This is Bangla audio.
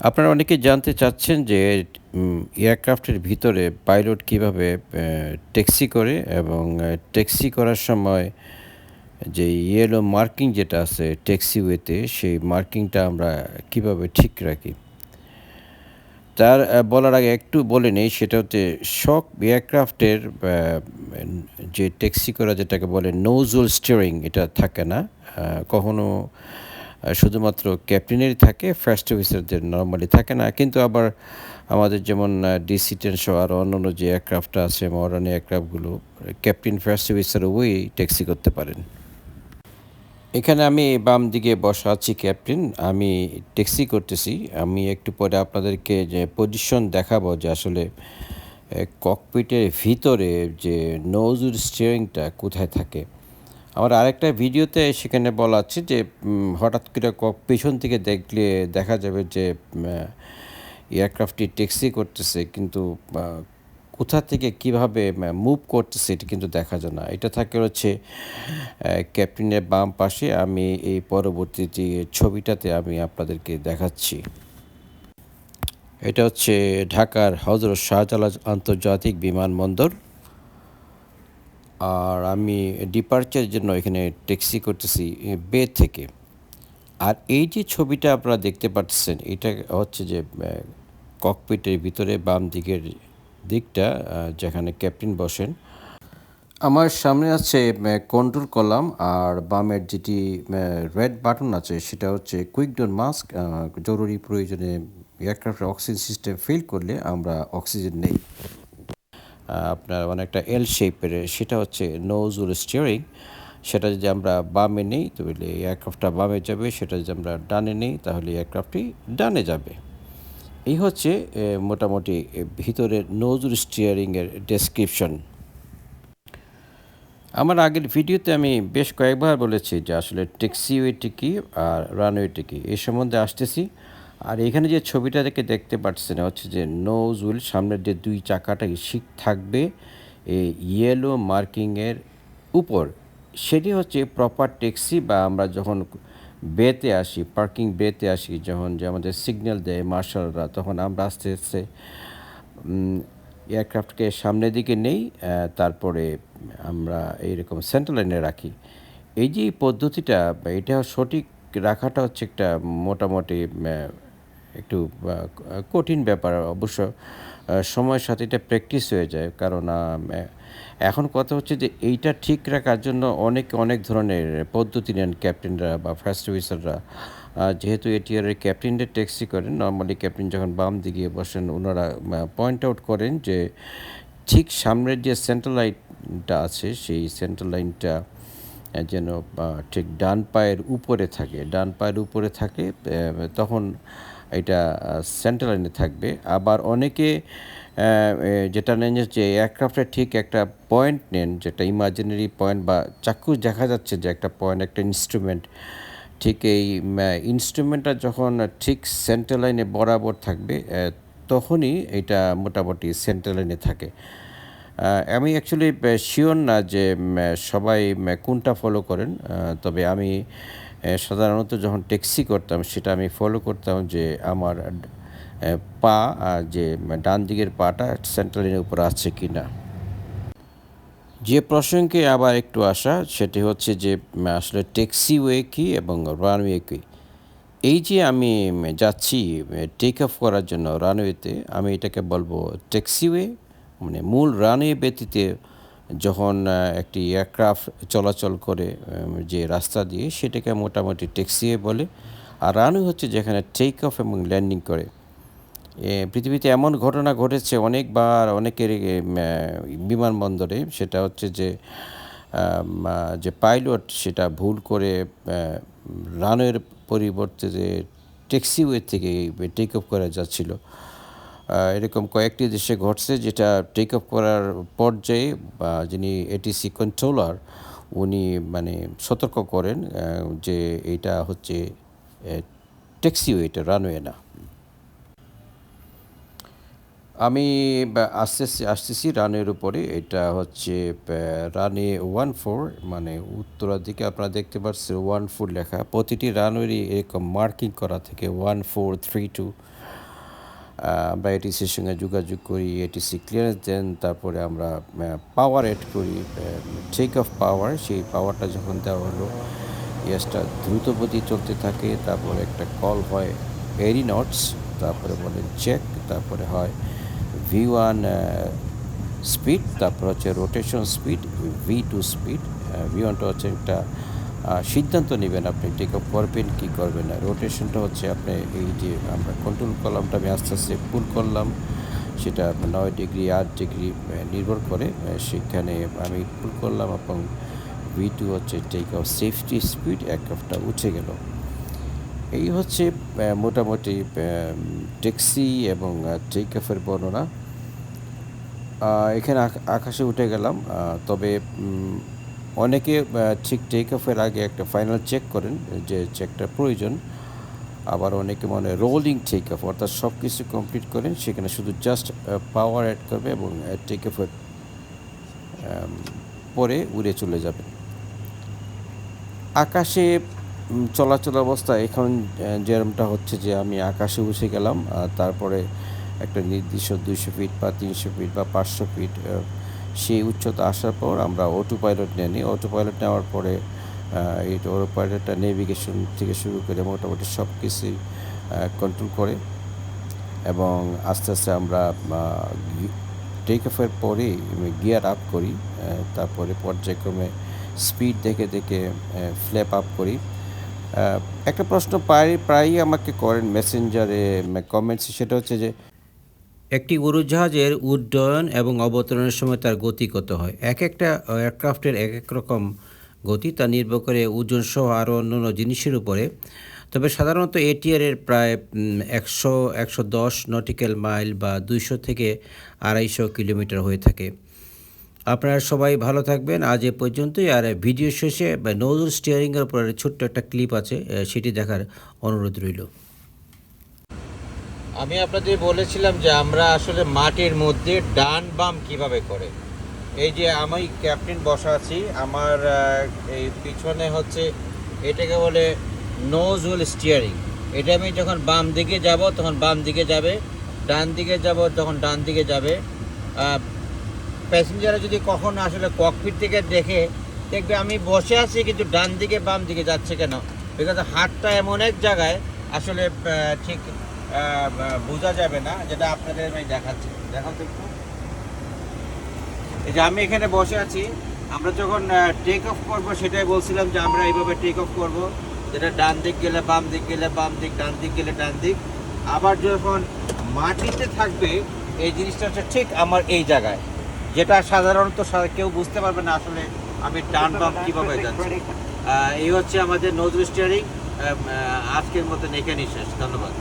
আপনারা অনেকে জানতে চাচ্ছেন যে এয়ারক্রাফটের ভিতরে পাইলট কীভাবে ট্যাক্সি করে এবং ট্যাক্সি করার সময় যে ইয়েলো মার্কিং যেটা আছে ট্যাক্সিওয়েতে, সেই মার্কিংটা আমরা কীভাবে ঠিক রাখি? তার বলার আগে একটু বলে নেই, সেটা হচ্ছে শক এয়ারক্রাফটের যে ট্যাক্সি করা যেটাকে বলে নোজুল স্টিয়ারিং, এটা থাকে না। কখনো শুধুমাত্র ক্যাপ্টেনেরই থাকে ফার্স্ট অফিসারদের নর্মালি থাকে না। কিন্তু আবার আমাদের যেমন ডিসি টেন সহ আর অন্য অন্য যে এয়ারক্রাফট আছে মডার্ন এয়ারক্রাফটগুলো ক্যাপ্টেন ফার্স্ট অফিসার ওই ট্যাক্সি করতে পারেন। এখানে আমি বাম দিকে বসা আছি ক্যাপ্টেন আমি ট্যাক্সি করতেছি। আমি একটু পরে আপনাদেরকে যে পজিশন দেখাবো যে আসলে ককপিটের ভিতরে যে নোজুর স্টিয়ারিংটা কোথায় থাকে। আমার আরেকটা ভিডিওতে সেখানে বলা আছে যে হঠাৎ করে পেছন থেকে দেখলে দেখা যাবে যে এয়ারক্রাফটটি ট্যাক্সি করতেছে, কিন্তু কোথা থেকে কীভাবে মুভ করতেছে এটা কিন্তু দেখা যায় না। এটা থাকে হচ্ছে ক্যাপ্টেনের বাম পাশে। আমি এই পরবর্তী যে ছবিটাতে আমি আপনাদেরকে দেখাচ্ছি। এটা হচ্ছে ঢাকার হজরত শাহজালাল আন্তর্জাতিক বিমানবন্দর। আর আমি ডিপার্চারের জন্য এখানে ট্যাক্সি করতেছি বে থেকে। আর এই যে ছবিটা আপনারা দেখতে পাচ্ছেন, এটা হচ্ছে যে ককপিটের ভিতরে বাম দিকের দিকটা যেখানে ক্যাপ্টেন বসেন। আমার সামনে আছে কন্ট্রোল কলাম আর বামের যেটি রেড বাটন আছে, সেটা হচ্ছে কুইক ডোন মাস্ক জরুরি প্রয়োজনে এয়ারক্রাফ্টের অক্সিজেন সিস্টেম ফেল করলে আমরা অক্সিজেন নেই। আপনার মানে একটা এল শেপের সেটা হচ্ছে নোজুল স্টিয়ারিং সেটা যদি আমরা বামে নেই, তাহলে এয়ারক্রাফটটা বামে যাবে। সেটা যদি আমরা ডানে নেই, তাহলে এয়ারক্রাফটটি ডানে যাবে। এই হচ্ছে মোটামুটি ভিতরে নোজুল স্টিয়ারিংয়ের ডেসক্রিপশন আমার আগের ভিডিওতে আমি বেশ কয়েকবার বলেছি যে আসলে ট্যাক্সিওয়েটি কী আর রানওয়েটি কী। এই সম্বন্ধে আসতেছি। আর এখানে যে ছবিটা দেখে দেখতে পাচ্ছেন হচ্ছে যে নোজ উইল সামনের যে দুই চাকাটা শিক থাকবে এই ইয়েলো মার্কিংয়ের উপর। সেটি হচ্ছে প্রপার ট্যাক্সি বা আমরা যখন বেতে আসি পার্কিং বেতে আসি, যখন যে আমাদের সিগন্যাল দেয় মার্শালরা তখন আমরা আস্তে আস্তে এয়ারক্রাফটকে সামনের দিকে নেই তারপরে আমরা এইরকম সেন্ট্রাল লাইনে রাখি। এই যে পদ্ধতিটা এটা সঠিক রাখাটা হচ্ছে একটা মোটামুটি একটু কঠিন ব্যাপার। অবশ্য সময়ের সাথে এটা প্র্যাকটিস হয়ে যায়। কারণ এখন কথা হচ্ছে যে, এইটা ঠিক রাখার জন্য অনেক অনেক ধরনের পদ্ধতি নেন ক্যাপ্টেনরা বা ফার্স্ট অফিসাররা যেহেতু এটিআরের ক্যাপ্টেনদের ট্যাক্সি করেন নর্মালি ক্যাপ্টেন যখন বাম দিকে বসেন, ওনারা পয়েন্ট আউট করেন যে, ঠিক সামনের যে সেন্ট্রাল লাইনটা আছে, সেই সেন্ট্রাল লাইনটা যেন ঠিক ডান পায়ের উপরে থাকে। ডান পায়ের উপরে থাকে তখন এটা সেন্ট্রাল লাইনে থাকবে। আবার অনেকে যেটা নেন যে এয়ারক্রাফ্টের ঠিক একটা পয়েন্ট নেন, যেটা ইমাজিনারি পয়েন্ট বা চাক্ষুষ দেখা যাচ্ছে যে একটা পয়েন্ট একটা ইনস্ট্রুমেন্ট ঠিক এই ইনস্ট্রুমেন্টটা যখন ঠিক সেন্ট্রাল লাইনে বরাবর থাকবে তখনই এটা মোটামুটি সেন্ট্রাল লাইনে থাকে। আমি অ্যাকচুয়ালি শিওর না যে সবাই কোনটা ফলো করেন। তবে আমি সাধারণত যখন ট্যাক্সি করতাম, সেটা আমি ফলো করতাম যে, আমার পা যে ডান দিকের পাটা সেন্ট্রাল লাইনের উপর আছে কি না যে প্রসঙ্গে আবার একটু আসা, সেটি হচ্ছে যে আসলে ট্যাক্সিওয়ে কী এবং রানওয়ে কী। এই যে আমি যাচ্ছি টেক অফ করার জন্য রানওয়েতে আমি এটাকে বলব ট্যাক্সিওয়ে মানে মূল রানওয়ে ব্যতীতে যখন একটি এয়ারক্রাফট চলাচল করে যে রাস্তা দিয়ে, সেটাকে মোটামুটি ট্যাক্সিওয়ে বলে। আর রানওয়ে হচ্ছে যেখানে টেক অফ এবং ল্যান্ডিং করে। পৃথিবীতে এমন ঘটনা ঘটেছে অনেকবার, অনেকের বিমানবন্দরে। সেটা হচ্ছে যে যে পাইলট সেটা ভুল করে রানওয়ের পরিবর্তে যে ট্যাক্সিওয়ে থেকে টেক অফ করা যাচ্ছিল। এরকম কয়েকটি দেশে ঘটছে যেটা টেক অফ করার পর্যায়ে, বা যিনি এটিসি কন্ট্রোলার উনি মানে সতর্ক করেন যে এটা হচ্ছে ট্যাক্সিওয়ে এটা রানওয়ে না। আমি আসতেছি আসতেছি রানের উপরে, এটা হচ্ছে রানে ওয়ান ফোর মানে উত্তরার দিকে আপনারা দেখতে পাচ্ছেন ওয়ান ফোর লেখা। প্রতিটি রানওয়েরই এরকম মার্কিং করা থেকে ওয়ান ফোর থ্রি টু আমরা এটিসির সঙ্গে যোগাযোগ করি এটিসি ক্লিয়ারেন্স দেন, তারপরে আমরা পাওয়ার এড করি টেক অফ পাওয়ার সেই পাওয়ারটা যখন দেওয়া হলো গ্যাসটা দ্রুত গতি চলতে থাকে, তারপরে একটা কল হয় এরি নটস তারপরে বলেন চেক তারপরে হয় ভি ওয়ান স্পিড তারপর হচ্ছে rotation speed V two speed V ওয়ানটা হচ্ছে একটা সিদ্ধান্ত নেবেন আপনি টেক অফ করবেন কি করবেন? না রোটেশনটা হচ্ছে আপনি এই যে আমরা কন্ট্রোল কলামটা আমি আস্তে আস্তে পুল করলাম, সেটা নয় ডিগ্রি আট ডিগ্রি নির্ভর করে সেখানে আমি পুল করলাম এবং ভি টু হচ্ছে টেক অফ সেফটি স্পিড এক অফটা উঠে গেল। এই হচ্ছে মোটামুটি ট্যাক্সি এবং টেক অফের বর্ণনা। এখানে আকাশে উঠে গেলাম তবে অনেকে ঠিক টেক অফের আগে একটা ফাইনাল চেক করেন, যে চেকটা প্রয়োজন। আবার অনেকে মনে রোলিং টেক অফ অর্থাৎ সব কিছু কমপ্লিট করেন, সেখানে শুধু জাস্ট পাওয়ার অ্যাড করবে এবং টেক অফের পরে উড়ে চলে যাবে আকাশে চলাচল অবস্থা এখন যেরমটা হচ্ছে যে আমি আকাশে উঠে গেলাম তারপরে একটা নির্দিষ্ট দুইশো ফিট বা তিনশো ফিট বা পাঁচশো ফিট সেই উচ্চতা আসার পর আমরা অটো পাইলট নিয়ে নিই। অটো পাইলট নেওয়ার পরে এই অটো পাইলটটা নেভিগেশন থেকে শুরু করে মোটামুটি সব কিছুই কন্ট্রোল করে এবং আস্তে আস্তে আমরা টেক অফের পরে গিয়ার আপ করি তারপরে পর্যায়ক্রমে স্পিড দেখে দেখে ফ্ল্যাপ আপ করি। একটা প্রশ্ন প্রায়, প্রায়ই আমাকে করেন মেসেঞ্জারে কমেন্টস সেটা হচ্ছে যে একটি উড়োজাহাজের উড্ডয়ন এবং অবতরণের সময় তার গতি কত হয়? এক একটা এয়ারক্রাফটের এক এক রকম গতি, তা নির্ভর করে ওজন সহ আরও অন্যান্য জিনিসের উপরে। তবে সাধারণত এটিআরের প্রায় একশো একশো দশ নটিক্যাল মাইল বা দুইশো থেকে আড়াইশো কিলোমিটার হয়ে থাকে। আপনারা সবাই ভালো থাকবেন। আজ এ পর্যন্তই। আর ভিডিও শেষে, বা নজর স্টিয়ারিংয়ের উপর ছোট্ট একটা ক্লিপ আছে সেটি দেখার অনুরোধ রইল। আমি আপনাদের বলেছিলাম যে আমরা আসলে মাটির মধ্যে ডান বাম কীভাবে করে। এই যে আমি ক্যাপ্টেন বসা আছি, আমার এই পিছনে হচ্ছে এটাকে বলে নোজ হুইল স্টিয়ারিং এটা আমি যখন বাম দিকে যাব, তখন বাম দিকে যাবে, ডান দিকে যাব, তখন ডান দিকে যাবে। প্যাসেঞ্জাররা যদি কখনো আসলে ককপিট থেকে দেখে, দেখবে আমি বসে আছি, কিন্তু ডান দিকে বাম দিকে যাচ্ছে কেন? বিকজ হাতটা এমন এক জায়গায় আসলে ঠিক বোঝা যাবে না, যেটা আপনাদের আমি দেখাচ্ছি। দেখাও তো একটু। এই যে আমি এখানে বসে আছি, আমরা যখন টেক অফ করব, সেটাই বলছিলাম যে আমরা এইভাবে টেক অফ করব, যেটা ডান দিক গেলে বাম দিক গেলে বাম দিক, ডান দিক গেলে ডান দিক। আবার যখন মাটিতে থাকবে, এই জিনিসটা হচ্ছে ঠিক আমার এই জায়গায়, যেটা সাধারণত কেউ বুঝতে পারবে না আসলে আমি ডান বাম কীভাবে যাচ্ছি। এই হচ্ছে আমাদের নজরুল স্টিয়ারিং আজকের মতন এখানেই শেষ। ধন্যবাদ।